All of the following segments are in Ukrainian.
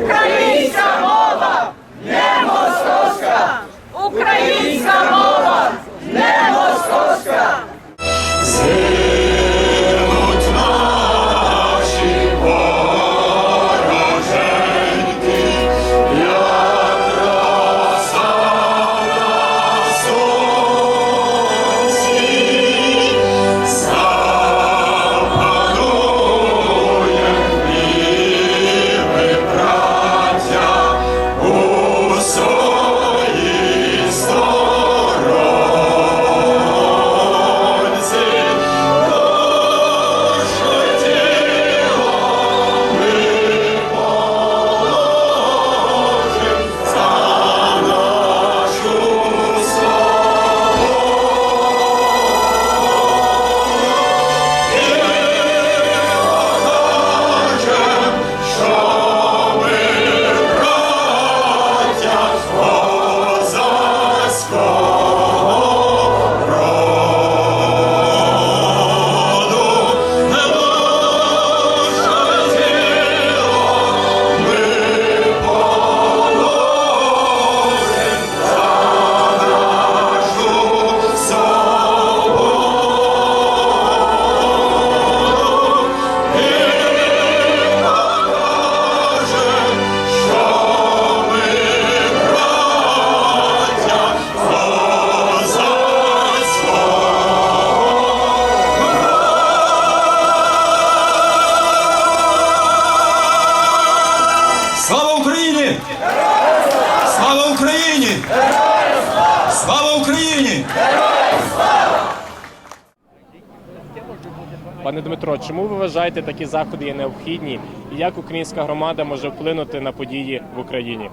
Українська мова Україні! Слава Україні! Пане Дмитро, чому ви вважаєте такі заходи є необхідні, і як українська громада може вплинути на події в Україні?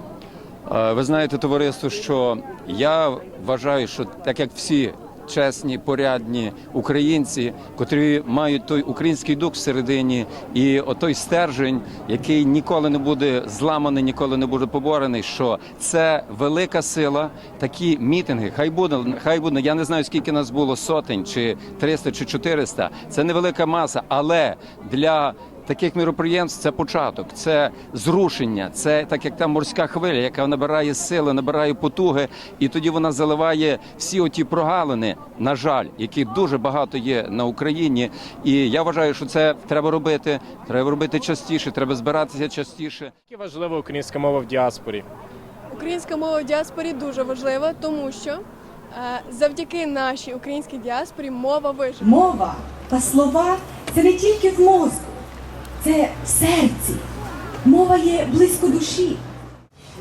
Е, Ви знаєте, товариство, що я вважаю, що так як всі чесні, порядні українці, котрі мають той український дух всередині, і отой стержень, який ніколи не буде зламаний, ніколи не буде поборений, що це велика сила. Такі мітинги, хай буде, хай буде. Я не знаю, скільки нас було сотень, чи 300, чи 400. Це невелика маса, але для таких міроприємств це початок, це зрушення, це так як та морська хвиля, яка набирає сили, набирає потуги, і тоді вона заливає всі оті прогалини, на жаль, яких дуже багато є на Україні. І я вважаю, що це треба робити. Треба робити частіше, треба збиратися частіше. Яка важлива українська мова в діаспорі? Українська мова в діаспорі дуже важлива, тому що е, завдяки нашій українській діаспорі мова виживе. Мова та слова це не тільки в мозку, це в серці. Мова є близько душі.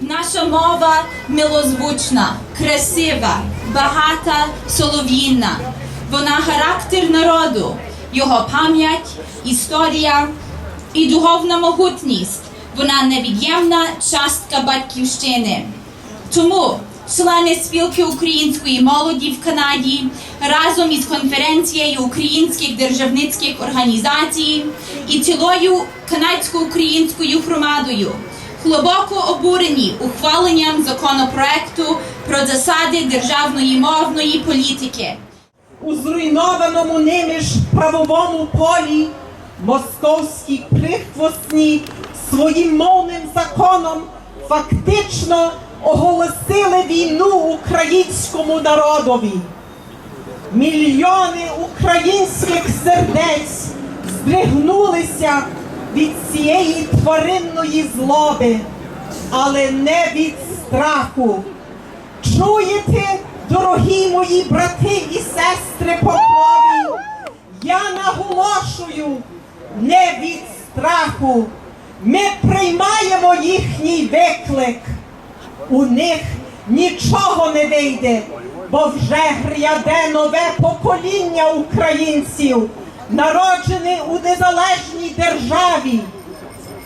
Наша мова милозвучна, красива, багата, солов'їна. Вона характер народу, його пам'ять, історія і духовна могутність. Вона невід'ємна частка батьківщини. Тому члени спілки української молоді в Канаді разом із конференцією українських державницьких організацій і цілою канадсько-українською громадою глибоко обурені ухваленням законопроекту про засади державної мовної політики. у зруйнованому ними ж правовому полі московські прихвостні своїм мовним законом фактично оголосили війну українському народові. Мільйони українських сердець здригнулися від цієї тваринної злоби, але не від страху. Чуєте, дорогі мої брати і сестри по крові? Я наголошую не від страху. Ми приймаємо їхній виклик. У них нічого не вийде, бо вже гряде нове покоління українців, народжене у незалежній державі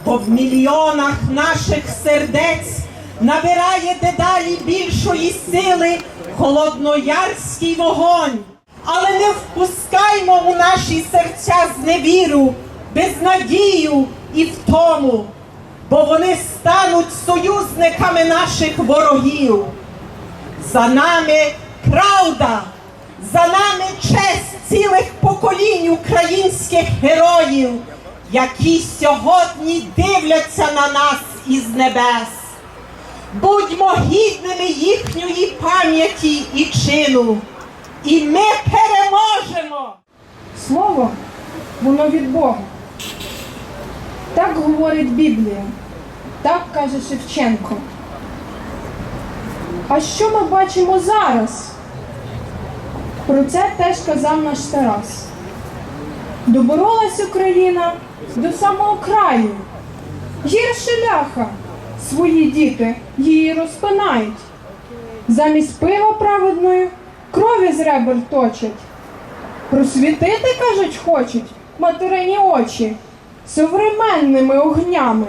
бо в мільйонах наших сердець набирає дедалі більшої сили холодноярський вогонь. Але не впускаймо у наші серця зневіру, безнадію і втому, бо вони стануть союзниками наших ворогів. За нами правда, за нами честь цілих поколінь українських героїв, які сьогодні дивляться на нас із небес. Будьмо гідними їхньої пам'яті і чину, і ми переможемо! Слово, воно від Бога. Так говорить Біблія, так каже Шевченко. А що ми бачимо зараз? Про це теж казав наш Тарас. Доборолась Україна до самого краю. Гірше ляха, свої діти її розпинають. Замість пива праведної крові з ребер точать. Просвітити, кажуть, хочуть материні очі современними огнями,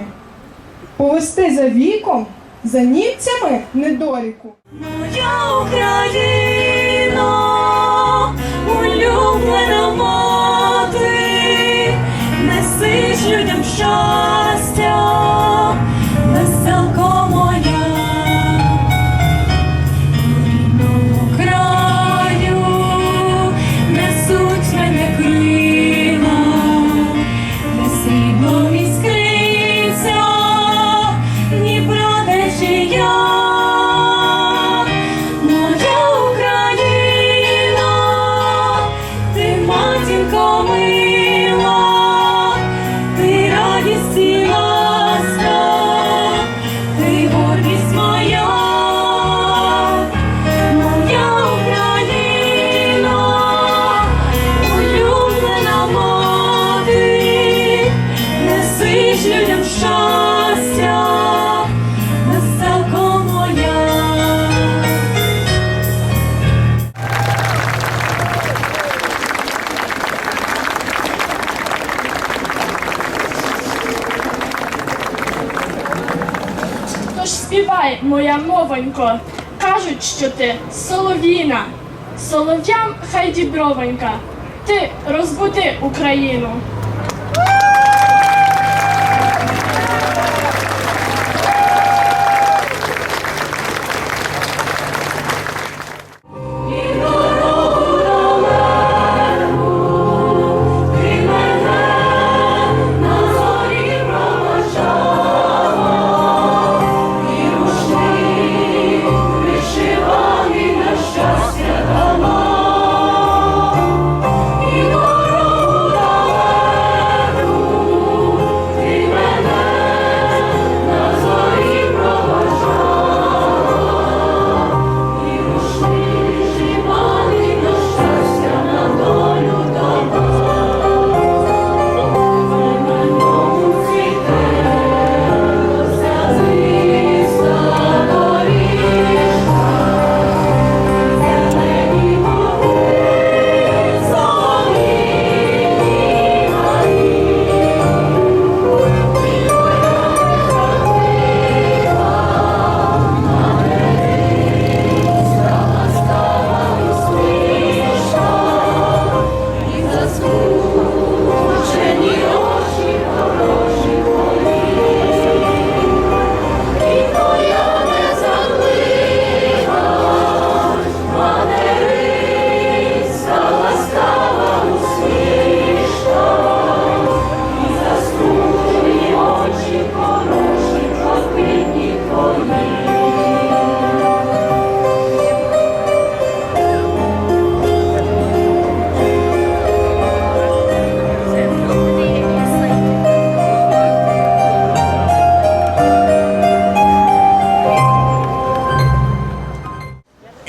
повести за віком, за німцями недоріку. Моя Україна, улюблена моя мовонько, кажуть, що ти солов'їна. Солов'ям хай дібровонька, ти розбуди Україну.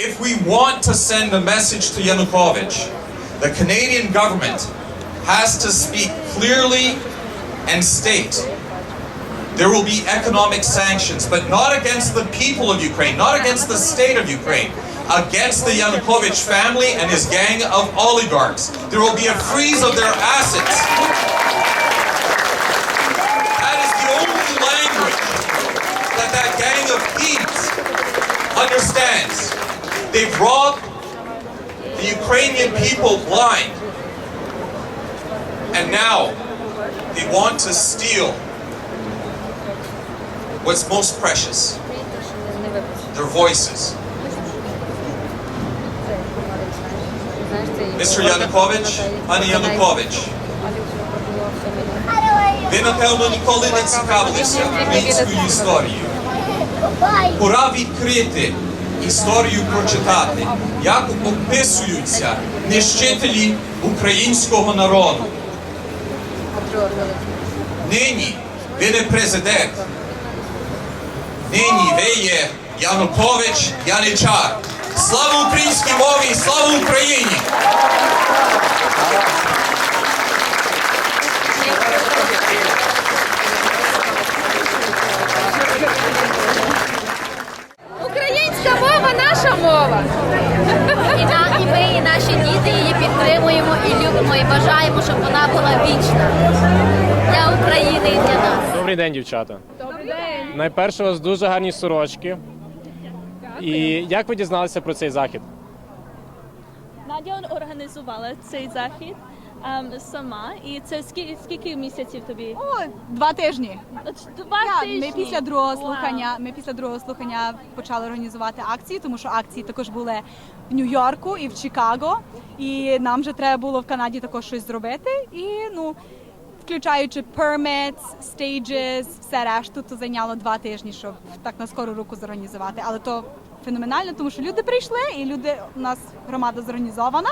If we want to send a message to Yanukovych, the Canadian government has to speak clearly and state there will be economic sanctions, but not against the people of Ukraine, not against the state of Ukraine, against the Yanukovych family and his gang of oligarchs. There will be a freeze of their assets. They've robbed the Ukrainian people blind. And now they want to steal what's most precious their voices. Mr. Yanukovych, Pani Yanukovych, Ви, напевно, ніколи не цікавилися українською історією. Пора відкрити історію прочитати, як описуються нищителі українського народу. Нині ви не президент. Нині ви є Янукович Яничар. Слава українській мові! Слава Україні! Добрий день, дівчата. Добрий день. Найперше у вас дуже гарні сорочки. І як ви дізналися про цей захід? Надя організувала цей захід ем, сама. І це скільки, скільки місяців тобі? О, два тижні. Два Я- тижні. Ми після другого Вау. слухання. Ми після другого слухання почали організувати акції, тому що акції також були в Нью-Йорку і в Чикаго. І нам вже треба було в Канаді також щось зробити. І ну, включаючи permits, stages, все решту, то зайняло два тижні, щоб так на скору руку зорганізувати. Але то феноменально, тому що люди прийшли, і люди у нас громада зорганізована.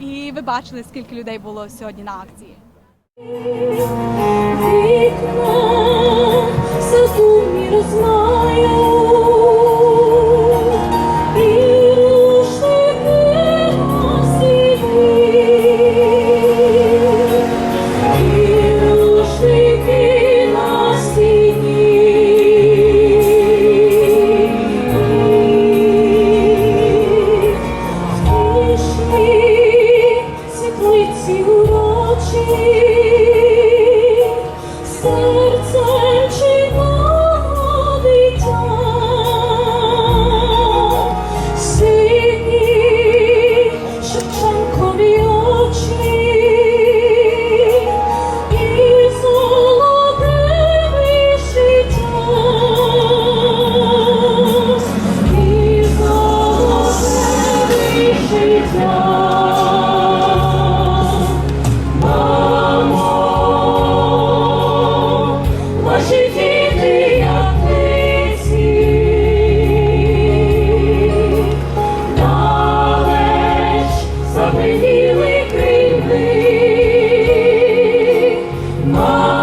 І ви бачили, скільки людей було сьогодні на акції. Вікно Oh.